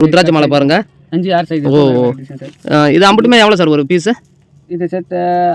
ருத்ராட்ச மாலை பாருங்க. அஞ்சு ஆறு சைஸ் ஓ, இது அம்பட்டுமே எவ்வளோ சார் ஒரு பீஸு இது செட்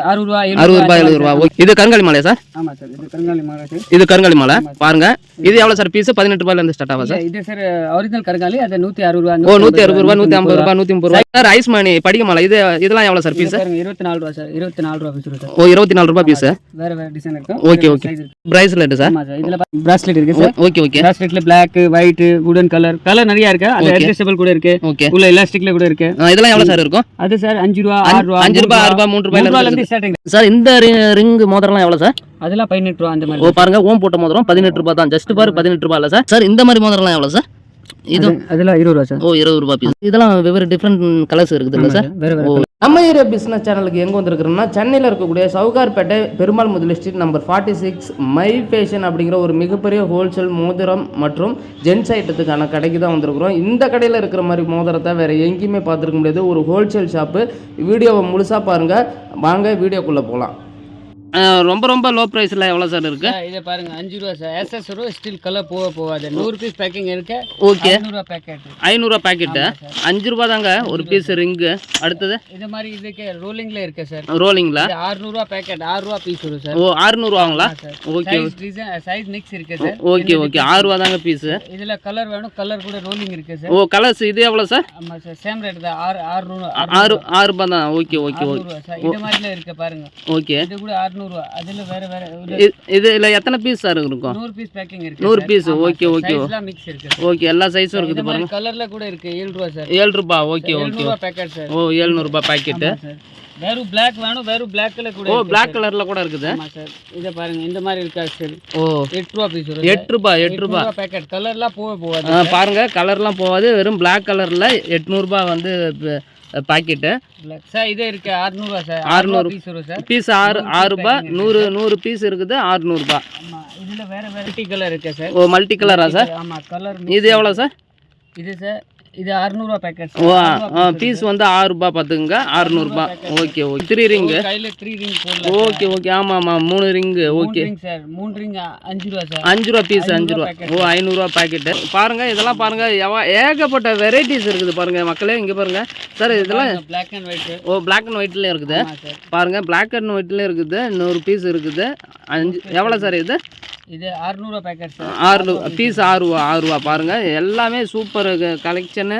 அறுபது ரூபா அறுபது ரூபாய் எழுபது ரூபா ஓகே இது கருங்காலி மாலையா சார்? ஆமா சார் இது கருங்காலி மாலை இது கருங்காலி மாலை. பாருங்க. இது எவ்வளோ சார் பீஸு? பதினெட்டு ரூபாயிலேருந்து ஸ்டார்ட் ஆகும் சார்? இது சார் ஒரிஜினல் கருங்காலி அது நூத்தி அறுபது ரூபா ஓ நூற்றி அறுபது ரூபா நூற்றி ஐம்பது ரூபா நூற்றி முப்பது ரூபா சார் ஐஸ் மணி படிக்க மாலை இது இதெல்லாம் எவ்வளோ சார் பீஸு இருபத்தி நாலு ரூபா சார் இருபத்தி நாலு ரூபா பீஸ் சார். ஓ இருபத்தி நாலு ரூபா பீஸு வேற வேற டிசைன் இருக்கும். Okay okay. Bracelet sir? இதுல பிராஸ்லெட் இருக்கு sir. Okay okay. பிராஸ்லெட்ல black white wooden colour colour நிறைய இருக்கு. அது அட்ஜஸ்டபிள் கூட இருக்கு. ஓகே. உள்ள எலாஸ்டிக்ல கூட இருக்கு. இதெல்லாம் எவ்வளோ சார் இருக்கும்? அது சார் அஞ்சு ரூபா ஆறு ரூபா அஞ்சு ரூபாய் ஆறு ரூபாய் மூணு மூணு ரூபாயில ரூபால இருந்து இருந்து ஸ்டார்டிங் சார் இந்த ரிங் மோதிரம்லாம் எவ்வளோ சார்? அதெல்லாம் பதினெட்டு ரூபா அந்த ஓ மாதிரி பாருங்க ஓம் போட்ட மோதிரம் பதினெட்டு ரூபாய் தான். ஜஸ்ட் பாரு பதினெட்டு ரூபாய் இல்லை சார். சார் இந்த மாதிரி மோதிரம்லாம் எவ்வளோ சார்? இது அது- அதெல்லாம் இருபது ரூபா சார். ஓ இருபது ரூபாய் பீஸ் இதெல்லாம் வெவ்வேறு டிஃப்ரெண்ட் கலர்ஸ் இருக்குது இல்லை சார்? வேற நம்ம ஏரியா பிஸ்னஸ் சேனலுக்கு எங்கே வந்திருக்கிறோம்னா சென்னையில் இருக்கக்கூடிய Sowcarpet Perumal Mudali street number forty six My Fashion அப்படிங்கிற ஒரு மிகப்பெரிய ஹோல்சேல் மோதிரம் மற்றும் ஜென்ஸ் ஐட்டத்துக்கான கடைக்கு தான் வந்திருக்கிறோம். இந்த கடையில் இருக்கிற மாதிரி மோதிரத்தை வேறு எங்கேயுமே பார்த்துருக்க முடியாது. ஒரு ஹோல்சேல் ஷாப்பு வீடியோவை முழுசாக பாருங்கள் வாங்க வீடியோக்குள்ளே போகலாம். ரொம்ப ரொம்ப லோ ப்ரைஸில் எவ்வளோ சார் இருக்குது சார், இதை பாருங்க அஞ்சு ரூபா சார் எஸ்எஸ் ரூபா ஸ்டில் கலர் போக போகாது. நூறு பீஸ் பேக்கிங் இருக்கு. ஓகே நூறுரூவா பேக்கெட் ஐநூறுரூவா பாக்கெட்டு அஞ்சு ரூபா தாங்க ஒரு பீஸ் ரிங்கு அடுத்தது? இது மாதிரி இதுக்கு ரோலிங்ல இருக்கு சார் ரோலிங்கில் ஆறுநூறுவா பேக்கெட் ஆறு ரூபா பீஸ் வரும் சார் ஓ ஆறுநூறுவாங்களா ஓகே சைஸ் மிக்ஸ் இருக்கு சார் ஓகே ஓகே ஆறு ரூபா தாங்க பீஸு இதுல கலர் வேணும் கலர் கூட ரோலிங் இருக்கு சார் ஓ கலர்ஸ் இது எவ்வளோ சார் ஆமா சார் சேம் ரேட் தான். ஆறு ஆறுநூறு ஆறு ஆறு ரூபாய் தான். ஓகே ஓகே ஓகே அறுநூறுவா சார் இது மாதிரில இருக்கு பாருங்க. ஓகே இது கூட அறுநூறுவா அதுல வேற வேற ஒரு இ- இது இல்லை எத்தனை பீஸ் சார் இருக்கும்? நூறு பீஸ் பேக்கிங் இருக்கு. நூறு பீஸ் ஓகே ஓகே மிக்ஸ் இருக்கு. ஓகே எல்லா சைஸும் இருக்குது மாதிரி கலர்ல கூட இருக்கு. ஏழு ரூபா. சார் ஏழு ரூபா ஓகே ஓகே பேக்கெட் சார் ஓ ஏழ்நூறுபா பாக்கெட்டு வெறும் பிளாக் வேணும் வெறும் பிளாக்ல கூட ஓ பிளாக் கலரில் கூட இருக்குது? ஆமா சார் இதை பாருங்க. இந்த மாதிரி இருக்கா சார் ஓ. எட்டு ரூபா பீஸ் வரும் எட்டு ரூபா எட்டு ரூபா. பேக்கெட் கலர்லாம் போக போகாது ஆ, பாருங்க. கலர்லாம் போகாது. வெறும் பிளாக் கலரில் எட்நூறுபா வந்து பாக்கெட்டு. சார் இதே இருக்கு. அறுநூறுவா சார் 600 அறுநூறு. பீஸ் வரும் சார் பீஸ் ஆறு ஆறு ரூபாய் நூறு நூறு பீஸ் இருக்குது ஆறுநூறுபா ஆமா இதுல வேற வேற. டீ கலர் இருக்கு சார் ஓ மல்டி கலரா சார் ஆமா கலர் இது எவ்வளோ சார் இது சார் இது அறுநூறுவா பேக்கெட் ஓ பீஸ் வந்து ஆறு ரூபாய் பார்த்துக்குங்க அறுநூறுபா ஓகே ஓகே. த்ரீ ரிங்கு. கையில த்ரீ ரிங் ஓகே ஓகே. ஆமாம் ஆமாம் மூணு ரிங்கு. ஓகே. சார். மூணு ரிங் அஞ்சு ரூபா சார். அஞ்சு ரூபா பீஸ் அஞ்சு ரூபா ஓ ஐநூறுரூவா பாக்கெட்டு பாருங்க இதெல்லாம் பாருங்க. எவ ஏகப்பட்ட வெரைட்டிஸ் இருக்குது பாருங்க மக்களே. இங்கே பாருங்க. சார் இதெல்லாம் பிளாக் அண்ட் ஒயிட் ஓ பிளாக் அண்ட் ஒயிட்லேயும் இருக்குது. ஆமா சார். பாருங்க பிளாக் அண்ட் ஒயிட்லேயும் இருக்குது. நூறு பீஸ் இருக்குது. அஞ்சு எவ்வளோ சார் இது? இது அறுநூறுவா பேக்கெட் ஆறு பீஸ் ஆறு ரூபா ஆறு ரூபா பாருங்க எல்லாமே சூப்பர் கலெக்ஷனு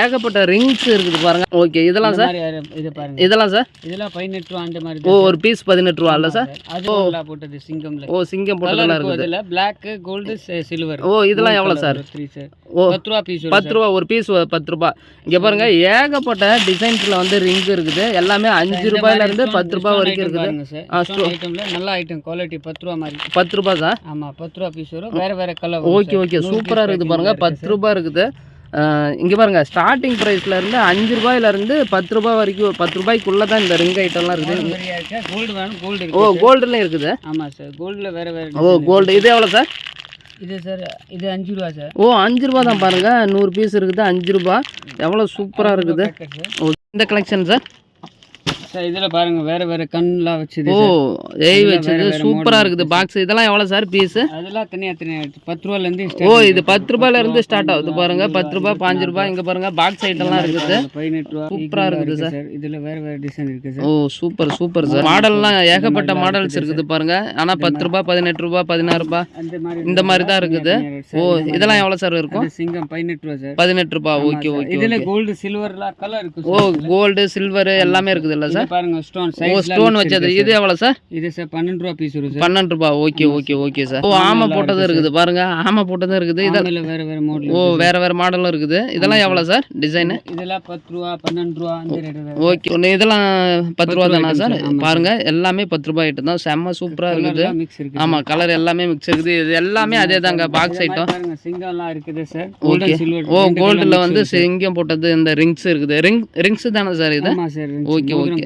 ஏகப்பட்ட ரிங்ஸ் இருக்குது பாருங்க. ஓகே இதெல்லாம் சார் இது பாருங்க. இதெல்லாம் சார் இதெல்லாம் பதினெட்டு ரூபா அந்த மாதிரி ஓ ஒரு பீஸ் பதினெட்டு ரூபா இல்லை சார் அது போட்டது சிங்கம்ல. ஓ சிங்கம் போட்டதெல்லாம் இருக்குது. இதுல பிளாக் கோல்டு சில்வர் ஓ இதெல்லாம் எவ்வளோ சார் த்ரீ சார் ஓ பத்து ரூபா பீஸ் பத்து ரூபா ஒரு பீஸ் பத்து ரூபா. இங்கே பாருங்க ஏகப்பட்ட டிசைன்ஸில் வந்து ரிங் இருக்குது. எல்லாமே அஞ்சு ரூபாயில இருந்து பத்து ரூபாய் வரைக்கும் இருக்குது. பாருங்க சார் ஐட்டம்ல நல்ல ஐட்டம் குவாலிட்டி பத்து ரூபா மாதிரி. பத்து ரூபாய் சார் ஆமா பத்து ரூபா பீஸ் வரும். வேற வேற கலர் ஓகே ஓகே சூப்பராக இருக்குது பாருங்க. பத்து ரூபாய் இருக்குது. இங்கே பாருங்க ஸ்டார்டிங் ப்ரைஸ்ல இருந்து அஞ்சு ரூபாயில இருந்து பத்து ரூபாய் வரைக்கும் பத்து ரூபாய்க்குள்ள தான் இந்த ரிங் ஐட்டம்லாம் இருக்குது. கோல்டு வேணும் கோல்டு ஓ இருக்கு கோல்டுலையும் இருக்குது. ஆமா சார் கோல்டுல வேற வேற ஓ கோல்டு இது எவ்வளோ சார் இது சார் இது அஞ்சு ரூபா சார் ஓ அஞ்சு ரூபா தான் பாருங்க. நூறு பீஸ் இருக்குது அஞ்சு ரூபா. எவ்வளோ சூப்பராக இருக்குது. இந்த கலெக்ஷன் சார் சார் இதுல பாருங்க வேற வேற கண்லாம் வச்சது ஓ. ஏய் வச்சது சூப்பராக இருக்குது. பாக்ஸ் இதெல்லாம் எவ்வளோ சார் பீஸு அதெல்லாம் தனியா தனியா இருக்கு. பத்து ரூபால இருந்து ஓ இது பத்து ரூபாயில இருந்து ஸ்டார்ட் ஆகுது பாருங்க. பத்து ரூபாய் பாஞ்சு ரூபாய் இங்க பாருங்க. பாக்ஸ் ஐட்டம்லாம் இருக்குது. பதினெட்டு ரூபா சூப்பரா இருக்குது சார். இதுல வேற வேற டிசைன் இருக்கு சார். ஓ சூப்பர் சூப்பர் சார். மாடல்லாம் ஏகப்பட்ட மாடல்ஸ் இருக்குது பாருங்க. ஆனா பத்து ரூபாய் பதினெட்டு ரூபாய் பதினாறு ரூபாய் இந்த மாதிரி தான் இருக்குது. ஓ இதெல்லாம் எவ்வளோ சார் இருக்கும்? சிங்கம் பதினெட்டு ரூபா சார். பதினெட்டு ரூபாய் ஓகே. ஓகே இதுல கோல்டு சில்வர்லாம் கலர் இருக்கு ஓ கோல்டு சில்வர் எல்லாமே இருக்குது இல்ல சார்? பாருங்க ஸ்டோன் ஓ சைஸ் ஸ்டோன் வச்சது. இது எவ்வளோ சார்? இது சார் பன்னெண்டு ரூபா பீஸ் வரும் சார். பன்னெண்டு ரூபாய் ஓகே ஓகே ஓகே சார். ஓ ஆமை போட்டதும் இருக்குது பாருங்க ஆமை போட்டதும் இருக்குது. இத இதுல வேற வேற மாடல் ஓ வேற வேற மாடலும் இருக்குது. இதெல்லாம் எவ்வளோ சார். டிசைனு இதெல்லாம் பத்து ரூபா பன்னெண்டு ரூபா அந்த ரேட் ஓகே. இதெல்லாம் பத்து ரூபா தானா சார்? பாருங்க எல்லாமே பத்து ரூபாய் ஐட்டம் தான். செம்ம சூப்பராக இருக்குது. ஆமா கலர் எல்லாமே மிக்ஸ் இருக்குது. இது எல்லாமே அதே தாங்க பாக்ஸ் ஐட்டம் பாருங்க சிங்கம்லாம் இருக்குது சார். ஓகே. ஓ கோல்டில் வந்து சிங்கம் போட்டது இந்த ரிங்ஸ் இருக்குது. ரிங் ரிங்ஸ் தானே சார் இது? ஆமா சார்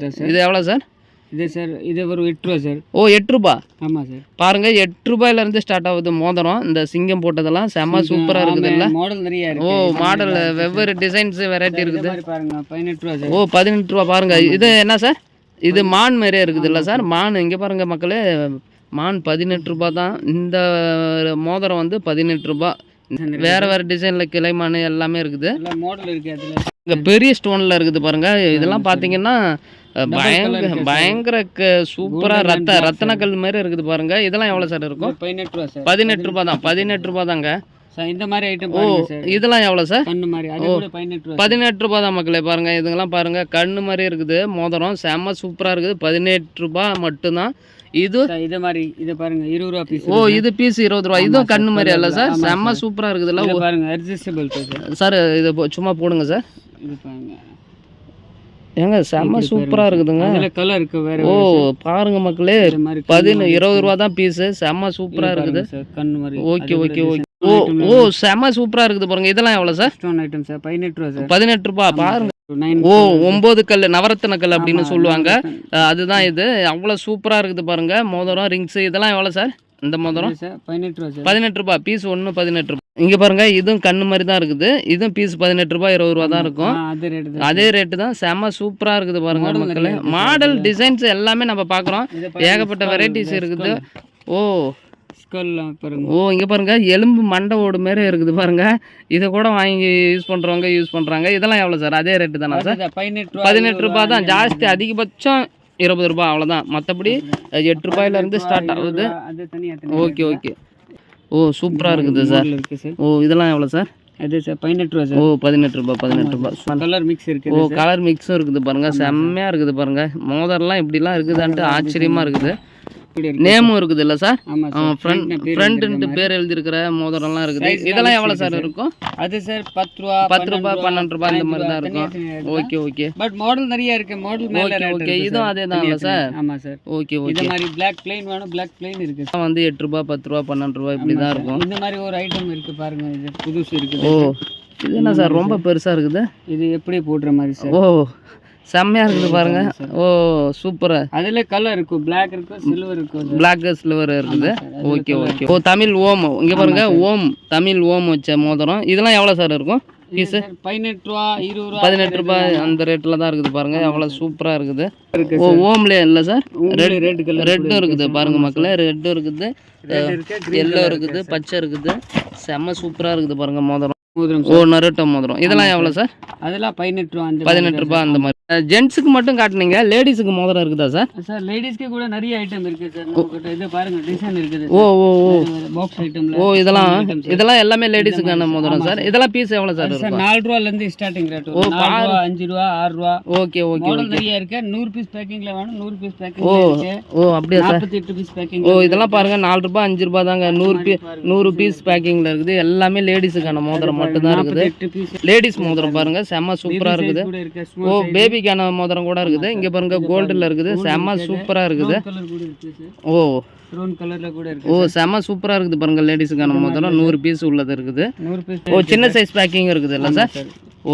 ஓகே இது எவ்வளோ சார்? இது சார் இது ஒரு எட்டு ரூபா சார். ஓ எட்டு ரூபா? ஆமா சார். பாருங்க எட்டு ரூபாயில இருந்து ஸ்டார்ட் ஆகுது மோதிரம். இந்த சிங்கம் போட்டதெல்லாம் செம்ம சூப்பரா இருக்குது இல்ல மாடல் நிறைய ஓ மாடல் வெவ்வேறு டிசைன்ஸ் வெரைட்டி இருக்குது. பாருங்க பதினெட்டு ரூபா சார். ஓ பதினெட்டு ரூபா பாருங்க. இது என்ன சார்? இது மான் மாதிரியே இருக்குது இல்ல சார். மான் இங்க பாருங்க மக்களே. மான் பதினெட்டு ரூபா தான். இந்த மோதிரம் வந்து பதினெட்டு ரூபா. வேற வேற டிசைன்ல கிளைமானு எல்லாமே இருக்குது. மாடல் இருக்கு அதுல. இங்க பெரிய ஸ்டோன்ல இருக்குது பாருங்க. இதெல்லாம் பாத்தீங்கன்னா அஹ், பயங்கர பயங்கர சூப்பரா ரத்த ரத்தனக்கல் மாதிரி இருக்குது பாருங்க. இதெல்லாம் எவ்வளவு சார் இருக்கும்? பதினெட்டு ரூபா சார். பதினெட்டு ரூபாய் தான் பதினெட்டு ரூபாய் தாங்க இந்த மாதிரி ஐட்டம் ஓ இதெல்லாம் எவ்வளவு சார்? கண்ணு மாதிரி. கூட பதினெட்டு ரூபா தான் மக்களே பாருங்க. இதுங்கெல்லாம் பாருங்க. கண்ணு மாதிரி இருக்குது. மோதிரம் செம்ம சூப்பரா இருக்குது. பதினெட்டு ரூபாய் மட்டும்தான். இது இது மாதிரி இதை பாருங்க. இருபது ரூபா பீஸ் ஓ இது பீஸ் இருபது ரூபாய் இதுவும் கண்ணு மாதிரி அல்ல சார். செம்ம சூப்பரா இருக்குதுல்ல. பாருங்க அட்ஜஸ்டபிள் சார் இது சும்மா போடுங்க சார். இது பாருங்க. ஏங்க செம்ம சூப்பரா இருக்குதுங்க. அதுல கலர் இருக்கு வேற ஓ பாருங்க மக்களே பதின இருபது ரூபா தான் பீஸ் செம்ம சூப்பரா இருக்குது. மாதிரி. ஓகே ஓகே ஓகே ஓ ஓ செம்ம சூப்பரா இருக்குது பாருங்க. இதெல்லாம் எவ்வளவு சார்? ஸ்டோன் ஐட்டம் சார் பதினெட்டு ரூபா சார். பதினெட்டு ரூபாய் பாருங்க. ஓ ஒன்பது கல் நவரத்தின கல் அப்படின்னு சொல்லுவாங்க. அதுதான் இது. அவ்வளோ சூப்பரா இருக்குது பாருங்க. மோதிரம் ரிங்ஸ் இதெல்லாம் எவ்வளோ சார்? இந்த மோதிரம்? பதினெட்டு ரூபா பதினெட்டு ரூபாய் பீஸ் ஒன்று பதினெட்டு இங்க பாருங்க இதுவும் கண்ணு மாதிரி தான் இருக்குது. இதுவும் பீஸ் பதினெட்டு ரூபாய் இருபது ரூபா தான் இருக்கும். அது ரேட்டு தான். அதே ரேட்டு தான். செம்ம சூப்பரா இருக்குது பாருங்க மக்களே. மாடல் டிசைன்ஸ் எல்லாமே நம்ம பார்க்குறோம். ஏகப்பட்ட வெரைட்டிஸ் இருக்குது. ஓ. ஓ இங்க பாருங்க எலும்பு மண்டை ஓடு மாரி இருக்குது பாருங்க. இதை கூட வாங்கி யூஸ் பண்றவங்க யூஸ் பண்றாங்க. இதெல்லாம் எவ்வளவு சார்? அதே ரேட்டு தானா சார்? பதினெட்டு ரூபா பதினெட்டு ரூபாய் தான். ஜாஸ்தி அதிகபட்சம் இருபது ரூபாய் அவ்வளோதான் மற்றபடி எட்டு ரூபாயில இருந்து ஸ்டார்ட் ஆகுது. ஓகே ஓகே ஓ சூப்பரா இருக்குது சார். மாடல் இருக்கு சார். ஓ இதெல்லாம் எவ்வளோ சார்? அது சார் பதினெட்டு ரூபா ஓ சார் பதினெட்டு ரூபாய் பதினெட்டு ரூபாய் கலர் மிக்ஸ் இருக்கு ஓ கலர் மிக்ஸும் இருக்குது பாருங்க. செம்மையா இருக்குது பாருங்க. மோதர்லாம் இப்படிலாம் இருக்குதான்ட்டு ஆச்சரியமா இருக்குது. நேமும் இருக்குது இல்ல சார்? ஃப்ரண்ட் ஃப்ரண்ட்டு பேர் எழுதியிருக்கிற மோதிரம்லாம் இருக்குது. இதெல்லாம் எவ்வளோ சார் இருக்கும்? அது சார் பத்து ரூபா பத்து ரூபாய் பன்னெண்டு ரூபாய் இந்த மாதிரி தான் இருக்கும். Okay okay. பட் மாடல் நிறைய இருக்கு. Model okay okay. இதுவும். அதே தான் சார்? ஆமா சார். ஓகே இந்த ஓகே மாதிரி பிளாக் பிளைன் வேணும். பிளாக் பிளைன் இருக்கு. வந்து எட்டு ரூபாய் பத்து ரூபாய் பன்னெண்டு ரூபாய் இப்படி தான் இருக்கும். இந்த மாதிரி ஒரு ஐட்டம் இருக்கு பாருங்க. இது புதுசு ஓ இருக்குது இது என்ன சார்? ரொம்ப பெருசா இருக்குது? இது எப்படி போடுற மாதிரி சார்? ஓ செம்மையா இருக்குது பாருங்க. ஓ சூப்பரா. அதுல கலர் இருக்கும் பிளாக் இருக்கும் சில்வர் இருக்கும். பிளாக் சில்வர் இருக்குது. ஓகே ஓகே ஓ தமிழ் ஓம். இங்க பாருங்க ஓம். தமிழ் ஓம் வச்ச மோதிரம். இதெல்லாம் எவ்வளவு சார் இருக்கும்? பீஸ்? பதினெட்டு ரூபா இருபது ரூபா பதினெட்டு ரூபாய் அந்த ரேட்ல தான் இருக்குது பாருங்க. எவ்வளவு சூப்பரா இருக்குது. இருக்கு ஓ ஓம்ல இல்ல சார்? உங்களுக்கு ரெட் கலர் ரெட்டும் இருக்குது பாருங்க மக்களே. ரெட்டும் இருக்குது. எல்லோ இருக்குது பச்சை இருக்குது. செம்ம சூப்பரா இருக்குது பாருங்க மோதிரம். மோதிரம் ஓ நருட்டோ மோதிரம். இதெல்லாம் எவ்வளவு சார். அதெல்லாம் பதினெட்டு ரூபா பதினெட்டு ரூபாய் அந்த மாதிரி. ஜென்ஸுக்கு மட்டும் காட்டுனீங்க லேடிஸுக்கு மோதிரம் இருக்குதா சார் சார் லேடிஸ்க்கு கூட நிறைய ஐட்டம் இருக்கு சார் இது பாருங்க டிசைன் இருக்குது ஓ ஓ ஓ. பாக்ஸ் ஐட்டம்ல ஓ இதெல்லாம் இதெல்லாம் எல்லாமே லேடிஸுக்கான மோதிரம் சார் இதெல்லாம் பீஸ் எவ்வளோ சார் சார் இருக்கும்? நாலு ரூபால இருந்து ஸ்டார்டிங் ரேட் வரும். நாலு ரூபா அஞ்சு ரூபா ஆறு ரூபா. ஓகே ஓகே மாடல் நிறைய இருக்கு. நூறு பீஸ் பேக்கிங்ல வேணும் நூறு பீஸ் பேக்கிங் ஓ ஓ அப்படியா சார் நாற்பத்தி எட்டு பீஸ் பேக்கிங் ஓ இதெல்லாம் பாருங்க நாலு ரூபாய் அஞ்சு ரூபாய் தாங்க. நூறு பீ நூறு பீஸ் பேக்கிங்ல இருக்குது. எல்லாமே லேடிஸுக்கான மோதிரம் மட்டும்தான் இருக்குது. பீஸ் லேடிஸ் மோதிரம் பாருங்க. செம்ம சூப்பரா இருக்குது. கூட இருக்கு ஓ பேபிக்கான மோதிரம் கூட இருக்குது. இங்க பாருங்க கோல்டுல இருக்குது. செம்ம சூப்பரா இருக்குது. ஓ. ஓ செம்ம சூப்பரா இருக்குது பாருங்க லேடிஸுக்கான மோதிரம். நூறு பீஸ் உள்ளது இருக்குது. ஓ சின்ன சைஸ் பேக்கிங் இருக்குது இல்ல சார் ஓ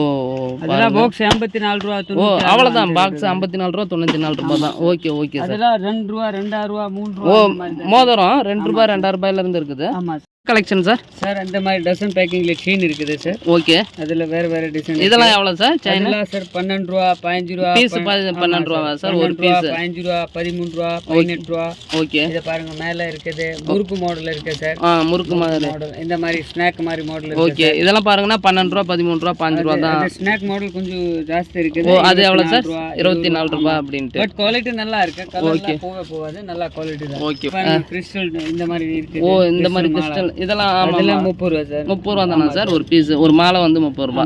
பாக்ஸ் ஐம்பத்தி நாலு ரூபா ஓ தொண்ணூத்தி அவ்வளோதான் பாக்ஸ் ஐம்பத்தி நாலு ரூபா தொண்ணூற்றி நாலு ரூபா தான். ஓகே ஓகே சார் ரெண்டு ரூபா ரெண்டாயிரம் ரூபா மூணு ஓ ரூபா. மோதிரம் ரெண்டு ரூபாய் ரெண்டாயிரம் ரூபாயில இருந்து இருக்குது. கலெக்ஷன் சார் சார் அந்த மாதிரி டசன் பேக்கிங்ல செயின் இருக்குது சார் ஓகே அதுல வேற வேற டிசைன் இதெல்லாம் எவ்வளோ சார் சைனா சார் பன்னெண்டு ரூபா பதினஞ்சு ரூபா பீஸ் பன்னெண்டு ரூபாவா சார் ஒரு ரூபா பீஸ் பதினஞ்சு ரூபா பதிமூணு ரூபா பதினெட்டு ரூபா. ஓகே இதை பாருங்க மேல இருக்குது. முறுக்கு மாடல் இருக்கு சார் முறுக்கு மாதிரி மாடல் இந்த மாதிரி ஸ்நாக் மாதிரி மாடல் ஓகே இதெல்லாம் பாருங்கன்னா பன்னெண்டு ரூபா பதிமூணு ரூபா பாஞ்சு ரூபா தான். ஸ்நாக் மாடல் கொஞ்சம் ஜாஸ்தி இருக்குது. அது எவ்வளோ சார் ரூபா, இருபத்தி நாலு ரூபா அப்படின்ட்டு. பட் குவாலிட்டி நல்லா இருக்கு. கலர்லாம் போக போகாது. நல்லா குவாலிட்டி தான். ஓகே கிறிஸ்டல் இந்த மாதிரி இருக்கு ஓ இந்த மாதிரி கிறிஸ்டல் இதெல்லாம் ஆமாம் அதெல்லாம் முப்பது ரூபா சார். முப்பது ரூபா தானே சார்? ஒரு பீஸ் ஒரு மாலை வந்து முப்பது ரூபா.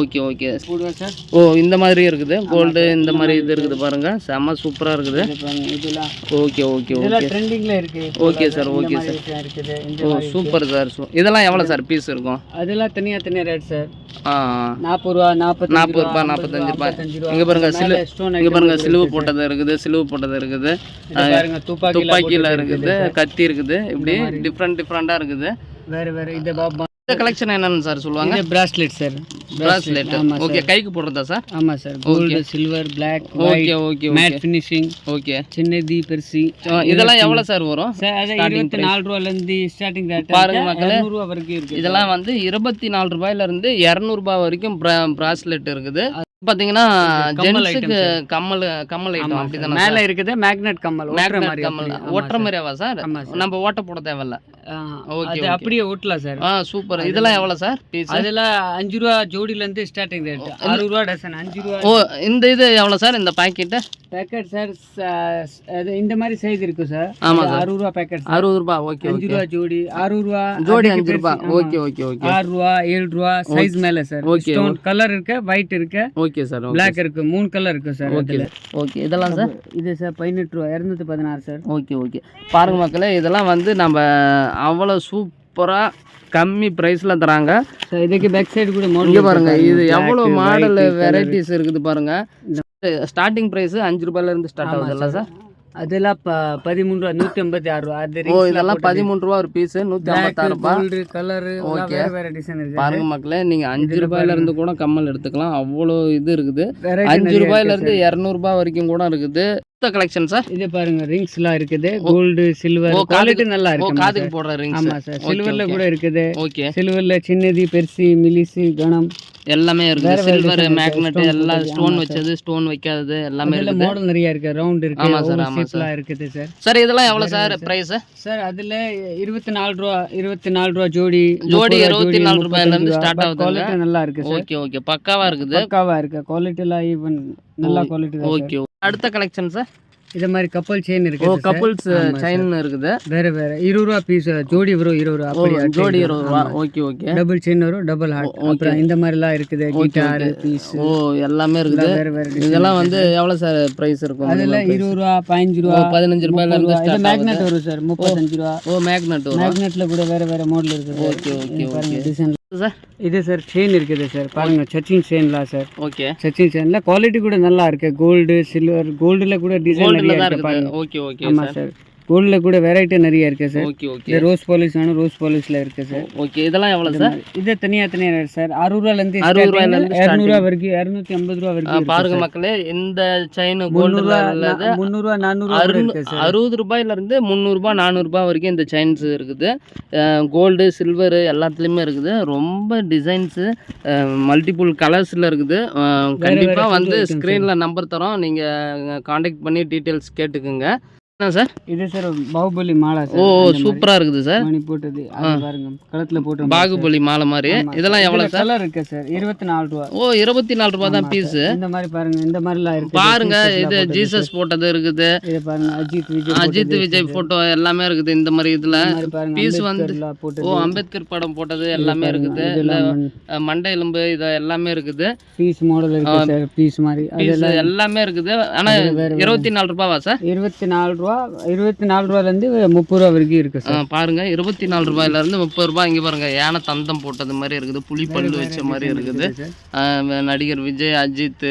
Okay okay. ரூபா சார். ஓ இந்த மாதிரி இருக்குது. கோல்டு இந்த மாதிரி இது இருக்குது பாருங்க. செம்ம சூப்பரா இருக்குது. இதெல்லாம். Okay okay okay. இதெல்லாம் இருக்கு. Okay sir okay sir. ஓ சூப்பர் சார். இதெல்லாம் எவ்வளோ சார்? பீஸ் இருக்கும்? அதெல்லாம் தனியா தனியா ரேட் சார். நாற்பது ரூபா நாற்பத்தி நாற்பது ரூபாய் நாற்பத்தஞ்சு ரூபாய். ரூபா. இங்க பாருங்க சிலு இங்க பாருங்க சிலுவு போட்டது இருக்குது சிலுவு போட்டது இருக்குது. துப்பாக்கியில் இருக்குது கத்தி இருக்குது. இப்படி டிஃப்ரெண்ட் டிஃப்ரெண்டாக இருக்குது. வேற வேற. இது இந்த கலெக்ஷன் என்னன்னு சார் சொல்லுவாங்க? பிராஸ்லெட் சார் பிராஸ்லெட் ஓகே கைக்கு போடுறதா சார் ஆமா sir gold silver black okay okay matte finishing okay சின்னதி பெருசி இதெல்லாம் எவ்வளோ சார் வரும்? சார் அது இருபத்தி நாலு ரூபால இருந்து ஸ்டார்டிங் ரேட் பாருங்க மக்களே. ரூபா வரைக்கும் இருக்கு இதெல்லாம் வந்து இருபத்தி நாலு ரூபாயில இருந்து இரநூறுபா வரைக்கும் பிராஸ்லெட் இருக்குது. பார்த்தீங்கன்னா கம்மல் ஜென்ஸுக்கு கம்மல் கம்மல் ஐட்டம் ஆமா அப்படி சார். தானே மேல இருக்குது மேக்னெட் கம்மல் மேக்னெட் மாதிரி கம்மல். ஓட்டுற. மாதிரியாவா சார். நம்ம ஓட்ட போட தேவையில்ல. ஓகே. அப்படியே ஓட்டலாம் சார் ஆ சூப்பர் இதெல்லாம் எவ்வளோ சார் பீஸ் அதுல அஞ்சு ரூபா ஜோடியில இருந்து ஸ்டார்டிங் ரேட் அறுபது ரூபா டசன் அஞ்சு ரூபா. ஓ இந்த இது எவ்வளோ சார் இந்த பாக்கெட்டு பேக்கெட் சார் இந்த மாதிரி சைஸ் இருக்கு சார் ஆமா அது சார். அறுபது ரூபா பேக்கெட் அறுபது ரூபா ஓகே அஞ்சு ரூபா ஜோடி அறுபது ரூபா ஜோடி அஞ்சு ரூபா. ஓகே ஓகே ஓகே ஆறு ரூபா ஏழு ரூபா சைஸ் மேல சார் ஓகே, ஸ்டோன் கலர் இருக்கு ஒயிட் இருக்கு. ஓகே சார் பிளாக் இருக்கு மூணு கலர் இருக்கு சார் ஓகே ஓகே இதெல்லாம் சார் இது சார் பதினெட்டு ரூபா இரநூத்தி பதினாறு சார் ஓகே ஓகே பாருங்க மக்களே இதெல்லாம் வந்து நம்ம அவ்வளோ சூப்பராக கம்மி ப்ரைஸில் தராங்க. இதுக்கு பேக் சைடு கூட இங்கே மாடல் பாருங்க இது எவ்வளோ மாடல் வெரைட்டிஸ் இருக்குது ஸ்டார்டிங் ப்ரைஸ் அஞ்சு ரூபாயிலேருந்து ஸ்டார்ட் ஆகுதுல்ல சார் அதெல்லாம் ப பதிமூணு ரூபா நூத்தி ஐம்பத்தி ஆறு ரூபா. அது ஓ இதெல்லாம் பதிமூணு ரூபா ஒரு பீஸ் நூற்றி ஐம்பத்தாறு ரூபாய் கோல்டு கலர் Okay. வேற டிசைன் இருக்கு. பாருங்க மக்களே நீங்கள் அஞ்சு ரூபாயில இருந்து கூட கம்மல் எடுத்துக்கலாம். அவ்வளோ இது இருக்குது. அஞ்சு ரூபாயில இருந்து இரநூறுபா வரைக்கும் கூட இருக்குது. கலெக்ஷன் சார் இது பாருங்க ரிங்ஸ் எல்லாம் இருக்குது கோல்டு சில்வர் குவாலிட்டி நல்லா இருக்கு காதுக்கு போடுற ரிங்ஸ் ஆமா சார் சில்வர்ல கூட இருக்குது. ஓகே சில்வர்ல சின்னதி பெருசு மிலிசு கணம். எல்லாமே இருக்குது. சில்வர். மேக்னெட் எல்லாம். ஸ்டோன் வச்சது ஸ்டோன் வைக்காதது எல்லாமே இருக்குது. மாடல் நிறைய இருக்கு. ரவுண்ட் இருக்கு. ஆமா சார், ஆமா எல்லாம் இருக்குது சார். சார் இதெல்லாம் எவ்வளோ சார் ப்ரைஸ் சார். அதுல இருபத்தி நாலு ரூபா இருபத்தி நாலு ரூபா ஜோடி ஜோடி இருபத்தி நாலு ரூபாயில இருந்து ஸ்டார்ட் ஆகுதுங்க குவாலிட்டி நல்லா இருக்கு சார். ஓகே ஓகே பக்காவா இருக்குது. பக்காவா இருக்கு. குவாலிட்டி எல்லாம் ஈவன் நல்ல குவாலிட்டி ஓகே அடுத்த கலெக்ஷன் சார் இது மாதிரி கப்பல் செயின் ஓ இருக்கு ஆமா சார். செயின் இருக்குது. வேற வேற. இருபது ரூபா பீஸ் ஜோடி வரும் இருபது ரூபா. ஓ ஜோடி இருபது ரூபா. Okay okay. டபுள் செயின் வரும் டபுள் ஹார்ட் அப்புறம் இந்த மாதிரி எல்லாம் இருக்குது கிட்டார் பீஸ் ஓ எல்லாமே இருக்குது. வேற வேற. இதெல்லாம் வந்து எவ்வளோ சார் ப்ரைஸ் இருக்கும்? அதுல இருபது ரூபா பதினஞ்சு ரூபா ஓ பதினஞ்சு ரூபாயில இருந்து இது மேக்னெட் வரும் சார் முப்பத்தஞ்சு ரூபா. ஓ மேக்னெட் வரும். மேக்னெட்ல கூட வேற வேற மாடல் இருக்குது. ஓகே ஓகே பாருங்க டிசைன் சார். இது சார் செயின் இருக்குது சார். பாருங்க சச்சின் செயின்லாம் சார். ஓகே சச்சின் செயின்ல குவாலிட்டி கூட நல்லா இருக்கு. கோல்டு சில்வர் கோல்டுல கூட டிசைன் ஓகே ஓகே ஆமா சார். கோல்டுல கூட வெரைட்டி நிறைய இருக்கு sir. Okay okay. Rose polish வேணும் ரோஸ் பாலிஷ்ல இருக்கு சார். ஓகே. இதெல்லாம் எவ்வளோ சார்? இது தனியா தனியா இருக்கு சார். அறுபது ரூபால இருந்து அறுபது ரூபாயில இருந்து இரநூறு ரூபா வரைக்கும் இரநூத்தி ஐம்பது ரூபா வரைக்கும் பாருங்க மக்களே இந்த செயின் கோல்டில் உள்ளது முந்நூறு ரூபா நானூறு ரூபா கூட இருக்கு சார். அறுபது ரூபாயிலேருந்து முந்நூறுரூபா நானூறுரூபா வரைக்கும் இந்த செயின்ஸ் இருக்குது. கோல்டு சில்வரு எல்லாத்துலேயுமே இருக்குது. ரொம்ப டிசைன்ஸு மல்டிபிள் கலர்ஸில் இருக்குது. கண்டிப்பாக வந்து ஸ்க்ரீனில் நம்பர் தரோம். நீங்கள் காண்டாக்ட் பண்ணி டீட்டெயில்ஸ் கேட்டுக்குங்க. சார்? இது சார் பாகுபலி மாலா ஓ சார் சூப்பராக இருக்குது சார். மணி போட்டது. அது பாருங்க கழுத்துல போட்டு பாகுபலி மாலை மாதிரி. இதெல்லாம் எவ்வளோ சார்? கலர் இருக்கு சார்? இருபத்தி நாலு ரூபா. ஓ இருபத்தி நாலு ரூபா தான் பீஸு இந்த மாதிரி பாருங்க இந்த மாதிரிலாம் இருக்கு. பாருங்க இது ஜீசஸ் போட்டது இருக்குது. இது பாருங்க அஜித் விஜய் அஜித் விஜய் ஃபோட்டோ எல்லாமே இருக்குது இந்த மாதிரி இதில். பீஸ் வந்து போட்டு ஓ அம்பேத்கர் படம் போட்டது எல்லாமே இருக்குது. மண்டை எலும்பு இது எல்லாமே இருக்குது. பீஸ் மாடல் இருக்கு சார் பீஸ் மாதிரி. பீஸ் எல்லாமே இருக்குது. ஆனா இருபத்தி நாலு ரூபாவா சார்? இருபத்தி நாலு ரூபா இருபத்தி நாலு ரூபால இருந்து முப்பது ரூபா வரைக்கும் இருக்கு சார். பாருங்க இருபத்தி நாலு ரூபாயில இருந்து முப்பது ரூபாய் இங்க பாருங்க. யானை தந்தம் போட்டது மாதிரி இருக்குது. புலி பல்லு வச்ச மாதிரி இருக்குது. நடிகர் விஜய் அஜித்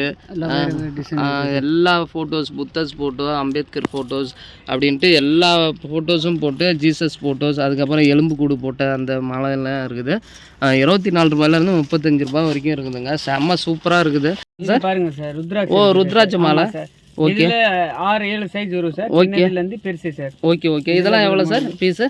எல்லா photos Buddha's photo Ambedkar photos அப்படின்ட்டு எல்லா ஃபோட்டோஸும் போட்டு ஜீசஸ் ஃபோட்டோஸ் அதுக்கப்புறம் எலும்புக்கூடு போட்ட அந்த மாலையெல்லாம் இருக்குது. இருபத்தி நாலு ரூபாயிலேருந்து முப்பத்தஞ்சு ரூபாய் வரைக்கும் இருக்குதுங்க. செம்ம சூப்பராக இருக்குது. இது பாருங்க சார் ருத்ராட்ச ஓ ருத்ராட்ச மாலை. சார். ஓகே. ஆறு ஏழு சைஸ் வரும் சார் இருந்து பெருசு சார் ஓகே ஓகே. இதெல்லாம் எவ்வளோ சார் பீஸு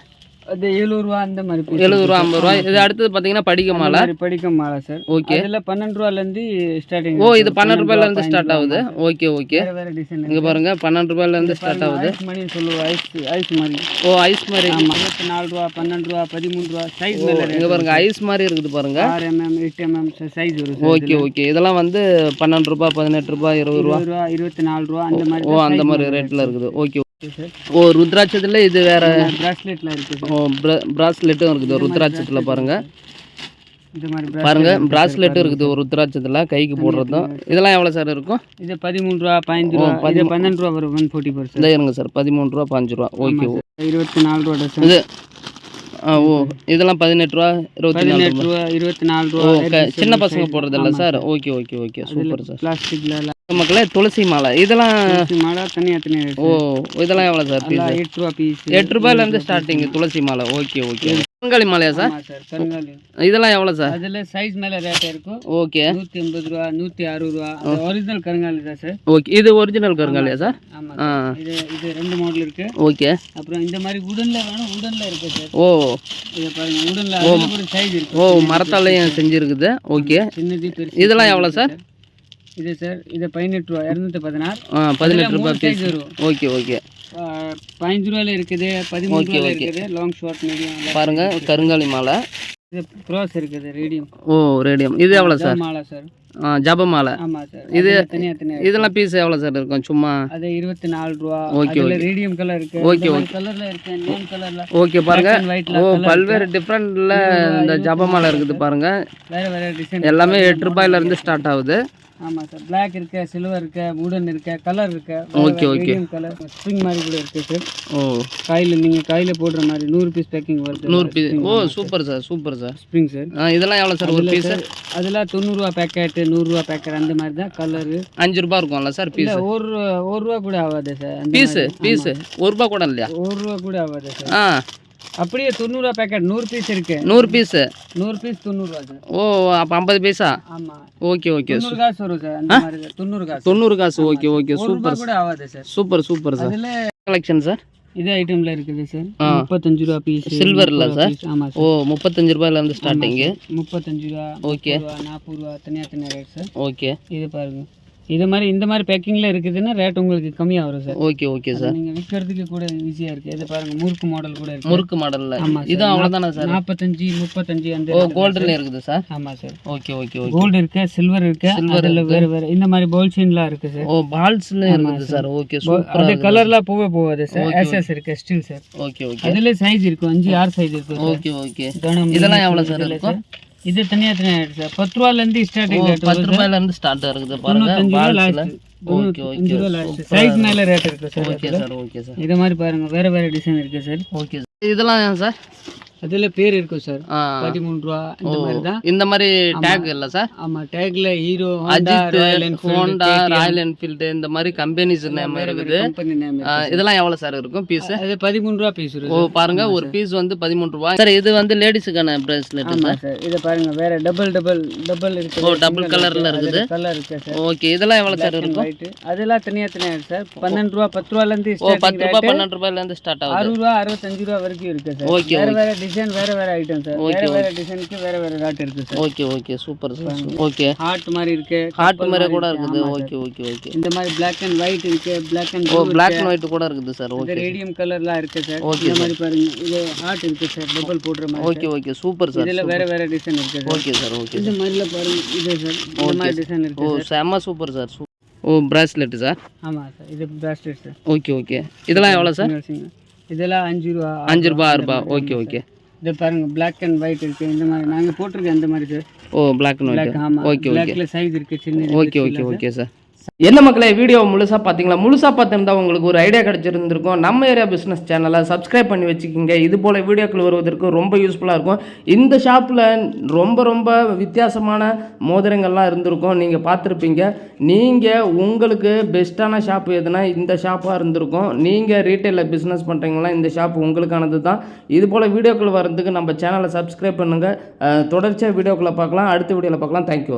அது எழுபது ரூபா அந்த மாதிரி ரூபா சார். ஐம்பது ரூபா. இது அடுத்தது பார்த்தீங்கன்னா படிக்க மாலை. படிக்க மாலை சார். ஓகே. அதுல பன்னெண்டு ரூபால இருந்து ஸ்டார்டிங் ஓ இது பன்னெண்டு ரூபாயில இருந்து ஸ்டார்ட் ஆகுது? Okay okay. வேற டிசைன் இங்க பாருங்க பன்னெண்டு ரூபாயில இருந்து ஸ்டார்ட் ஆகுது. மணி சொல்லுவோம் ஐஸ் ஐஸ் மாதிரி ஓ ஐஸ் மாதிரி இருபத்தி நாலு ரூபா பன்னெண்டு ரூபா பதிமூணு ரூபா சைஸ் இங்க பாருங்க ஐஸ் மாதிரி இருக்குது பாருங்க. ஆறு எம்எம் எட்டு எம்எம் சைஸ் வரும் ஓகே ஓகே. இதெல்லாம் வந்து பன்னெண்டு ரூபாய் பதினெட்டு ரூபா இருபது ரூபா. இருபத்தி நாலு ரூபா அந்த மாதிரி ஓ அந்த மாதிரி ரேட்ல இருக்குது. ஓகே ஓ ருத்ராட்சத்துல இது வேற பிராஸ்லெட்ல இருக்கு ஓ பிராஸ்லெட்டும் இருக்குது ருத்ராட்சத்துல பாருங்க. பாருங்க பிராஸ்லெட்டும் இருக்குது ஒரு ருத்ராட்சத்துல கைக்கு போடுறதும் இதெல்லாம் எவ்வளவு சார் இருக்கும்? இது பதிமூணு ரூபா பதினஞ்சு ரூபா இது பன்னெண்டு ரூபா வரும் ஒன் ஃபோர்ட்டி பர்சன்ட் இந்த இருங்க சார் பதிமூணு ரூபா பாஞ்சு ரூபா ஓகே இருபத்தி நாலு ரூபா இது ஆ ஓ இதெல்லாம் பதினெட்டு ரூபா இருபத்தி நாலு ரூபா. இருபத்தி நாலு ரூபா சின்ன பசங்க போடுறது இல்ல sir? Okay okay okay super sir. பிளாஸ்டிக்ல மக்களே துளசி மாலை. இதெல்லாம் மாடா தனியா தனியா இருக்கு ஓ இதெல்லாம் எவ்வளோ சார் பீஸ்? எட்டு ரூபா பீஸ். எட்டு ரூபாயில இருந்து ஸ்டார்டிங் துளசி மாலை. ஓகே ஓகே கருங்காலி மாலையா சார்? இதெல்லாம் எவ்வளோ சார்? அதுல சைஸ் மேல ரேட் இருக்கும். ஓகே நூத்தி எண்பது ரூபா நூத்தி அறுபது ரூபா. ஒரிஜினல் கருங்காலி தான் சார். ஓகே இது ஒரிஜினல் கருங்காலியா சார்? ஆ. இது இது ரெண்டு மாடல் இருக்கு. ஓகே அப்புறம் இந்த மாதிரி உடன்ல வேணும் உடன்ல இருக்கு சார். ஓ. இதை பாருங்க உடன்ல ஒரு சைஸ் இருக்கு. ஓ மரத்தாலையும் செஞ்சிருக்குது. ஓகே இதெல்லாம் எவ்வளோ சார்? இது சார் இது பதினெட்டு ரூபா இரநூத்தி பதினாறு. பதினெட்டு ரூபாய் size வரும். Okay okay. பதினஞ்சு ரூபாயில இருக்குது பதிமூணு ரூபாயில. இருக்குது லாங் ஷார்ட் மீடியம் பாருங்க கருங்காலி மாலை. இது க்ரோஸ் இருக்குது ரேடியம் ஓ ரேடியம் இது எவ்வளோ சார் மாலை சார் ஜப மாலை. ஆமா சார் இது- இதெல்லாம் பீஸ் எவ்வளோ சார் இருக்கும்? சும்மா அது இருபத்தி நாலு ரூபா அதுல ரேடியம் கலர் இருக்கு. Okay, இந்த கலர்ல இருக்கு நேம் கலர்ல ஓகே பாருங்க. ஓ பல்வேறு டிஃப்ரெண்ட்ல இந்த ஜப மாலை இருக்குது பாருங்க. வேற வேற டிசைன் எல்லாமே எட்டு ரூபாயில இருந்து ஸ்டார்ட் ஆகுது. ஆமா சார். Black இருக்கு சில்வர் இருக்கு வுடன் இருக்கு கலர் இருக்கு. Okay. ரேடியம் கலர் ஸ்ப்ரிங் மாதிரி கூட இருக்கு சார். ஓ. காயில நீங்க காயில போடுற மாதிரி நூறு பீஸ் பேக்கிங் வருது நூறு பீஸ் ஓ super sir super sir spring sir இதெல்லாம் எவ்வளோ சார் ஒரு பீஸ் அதெல்லாம் தொண்ணூறுரூவா பேக்கெட் நூறுரூவா பேக்கெட் அந்த மாதிரி தான் கலரு அஞ்சு ரூபா இருக்கும்ல சார் பீஸ் ஒரு ஒரு ரூபா கூட ஆகாது சார் பீஸ். பீஸ் ஒரு ரூபா கூட இல்லையா? ஒரு ரூபா கூட ஆகாது சார் ஆ. அப்படியே தொண்ணூறுரூவா பேக்கெட் நூறு பீஸ் இருக்கு. நூறு பீஸு நூறு பீஸ் தொண்ணூறுரூவா சார் ஓ அப்போ ஐம்பது பீஸா ஆமாம் ஓகே ஓகே தொண்ணூறு காசு வரும் சார் அந்த மாதிரி தான். தொண்ணூறு காசு. தொண்ணூறு காசு ஓகே ஓகே சூப்பர் கூட ஆகாது sir super super sir collection sir இதே ஐட்டம்ல இருக்குது சார். முப்பத்தஞ்சு ரூபா பீஸ் இல்ல சார்? ஆமாம் ஓ முப்பத்தஞ்சு ரூபாயில இருந்து ஸ்டார்டிங்கு முப்பத்தஞ்சு ரூபா ரூபா நாற்பது ரூபா தனியாக தனியாக ரேட் சார் ஓகே. இது பாருங்க. இது மாதிரி இந்த மாதிரி பேக்கிங்ல இருக்குதுன்னா ரேட் உங்களுக்கு கம்மியாக வரும் சார் ஓகே ஓகே சார் நீங்க விற்கிறதுக்கு கூட ஈஸியா இருக்கு. இது பாருங்க முறுக்கு மாடல் கூட இருக்கு. முறுக்கு மாடல்ல ஆமா சார். இதுவும் அவ்வளோதானே சார் நாற்பத்தஞ்சு முப்பத்தஞ்சு அந்த ஓ கோல்டுல இருக்குது சார் ஆமா sir okay okay okay gold இருக்கு சில்வர் இருக்கு அதுல வேற வேற. இந்த மாதிரி போல் செயின்லாம் இருக்கு சார் ஓ பால்ஸ்ல இருக்குது சார் ஓகே சூப்பர் அது கலர்லாம் போவே போகாது சார் எஸ்எஸ் இருக்கு ஸ்டில் சார் ஓகே ஓகே அதுல சைஸ் இருக்கும் அஞ்சு ஆறு சைஸ் இருக்கு சார் ஓகே ஓகே இதெல்லாம் எவ்வளவு சார் இருக்கும்? இது தனியா தனியா சார் பத்து ரூபால இருந்து ஸ்டார்டிங் ரேட் பத்து ரூபாயில இருந்து ஸ்டார்ட் இருக்குது பாருங்க ஓகே ஓகே சைஸ் மேல ரேட் இருக்கு sir okay sir okay sir இது மாதிரி பாருங்க வேற வேற டிசைன் இருக்கு சார் ஓகே சார் இதெல்லாம் சார் அதுல பேர் இருக்கும் சார். பதிமூணு ரூபா இந்த மாதிரி தான் இந்த மாதிரி டேக் இல்ல சார்? ஆமா டேக்ல Hero Ajith Honda Royal Enfield இந்த மாதிரி கம்பெனிஸ் நேம் இருக்குது. இதெல்லாம் எவ்வளவு சார் இருக்கும் பீஸ் அது பதிமூணு ரூபா பீஸ் ஓ பாருங்க ஒரு பீஸ் வந்து பதிமூணு ரூபாய் சார் இது வந்து லேடிஸுக்கான பிரேஸ்லெட் சார்? இத பாருங்க வேற டபுள் டபுள் டபுள் இருக்கு. ஓ டபுள் கலர்ல இருக்குது. கலர் இருக்கு சார். ஓகே இதெல்லாம் எவ்வளவு சார் இருக்கும்? அதெல்லாம் தனியா தனியா இருக்கு சார். பன்னெண்டு ரூபா பத்து ரூபால இருந்து ஓ பத்து rate. பன்னெண்டு ரூபாயில இருந்து ஸ்டார்ட் ஆகுது. அறுபது ரூபா அறுபத்தஞ்சு ரூபா வரைக்கும் இருக்கு சார். வேற வேற டிசைன் வேற வேற ஐட்டம் சார் வேற வேற டிசைனுக்கு வேற வேற ரேட் இருக்கு sir okay okay super sir okay heart மாதிரி இருக்கு ஹார்ட் மாதிரி கூட இருக்குது. ஓகே ஓகே ஓகே இந்த மாதிரி Black அண்ட் ஒயிட் இருக்கு Black அண்ட் ஓ பிளாக் அண்ட் ஒயிட் கூட இருக்குது சார் ஓகே ரேடியம் கலர்லாம் இருக்கு சார் இந்த மாதிரி பாருங்க. இது ஹார்ட் இருக்கு சார் டபுள் போடுற மாதிரி ஓகே ஓகே சூப்பர் சார் இதுல வேற வேற டிசைன் இருக்கு சார் ஓகே சார் ஓகே இந்த மாதிரில பாருங்க. இது சார் இந்த மாதிரி டிசைன் ஓ இருக்கு செம்ம சூப்பர் சார் ஓ பிராஸ்லெட் சார் ஆமா சார் இது பிராஸ்லெட் சார் ஓகே ஓகே இதெல்லாம் எவ்வளோ சார். இதெல்லாம் அஞ்சு ரூபா அஞ்சு ரூபா. ஆறு ரூபா. ஓகே ஓகே இது பாருங்க Black அண்ட் ஒயிட் இருக்கு இந்த மாதிரி. நாங்க போட்டிருக்கோம் அந்த மாதிரி sir O black and white okay okay size இருக்கு சின்ன ஓகே ஓகே ஓகே சார் என்ன மக்களே வீடியோ முழுசாக பார்த்தீங்களா முழுசாக பார்த்துருந்தா உங்களுக்கு ஒரு ஐடியா கிடச்சிருந்துருக்கும். நம்ம ஏரியா பிஸ்னஸ் சேனலை சப்ஸ்கிரைப் பண்ணி வச்சுக்கிங்க. இது போல் வீடியோக்கள் வருவதற்கு ரொம்ப யூஸ்ஃபுல்லாக இருக்கும். இந்த ஷாப்பில் ரொம்ப ரொம்ப வித்தியாசமான மோதிரங்கள்லாம் இருந்திருக்கும். நீங்கள் பார்த்துருப்பீங்க நீங்கள் உங்களுக்கு பெஸ்ட்டான ஷாப் எதுனா இந்த ஷாப்பாக இருந்திருக்கும். நீங்கள் ரீட்டைலில் பிஸ்னஸ் பண்ணுறீங்களா இந்த ஷாப் உங்களுக்கானது தான். இது போல் வீடியோக்கள் வர்றதுக்கு நம்ம சேனலை சப்ஸ்கிரைப் பண்ணுங்கள் தொடர்ச்சியாக வீடியோக்களை பார்க்கலாம். அடுத்த வீடியோவில் பார்க்கலாம். தேங்க்யூ